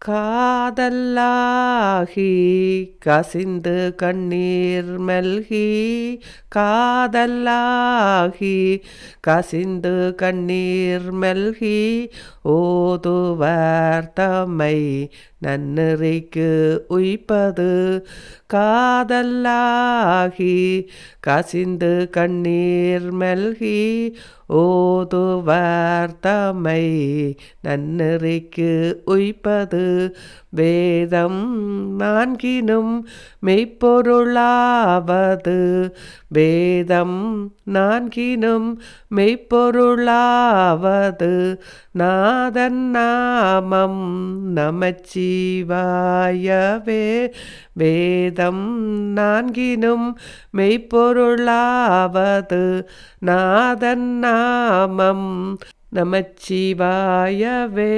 காதல்லாகி கசிந்து கண்ணீர் மெல்கி காதல்லாகி கசிந்து கண்ணீர் மெல்கி ஓதுவர் தம்மை நன்னெறிக்கு உய்ப்பது காதல்லாகி கசிந்து கண்ணீர் மெல்கி ஓதுவர் தம்மை நன்னெறிக்கு உய்ப்பது வேதம் நான்கினும் மெய்ப்பொருளாவது. வேதம் நான்கினும் மெய்ப்பொருளாவது. நாதன் நாமம் நமச்சிவாயவே. வேதம் நான்கினும் மெய்ப்பொருளாவது. நாதன் நாமம் நமச்சிவாயவே.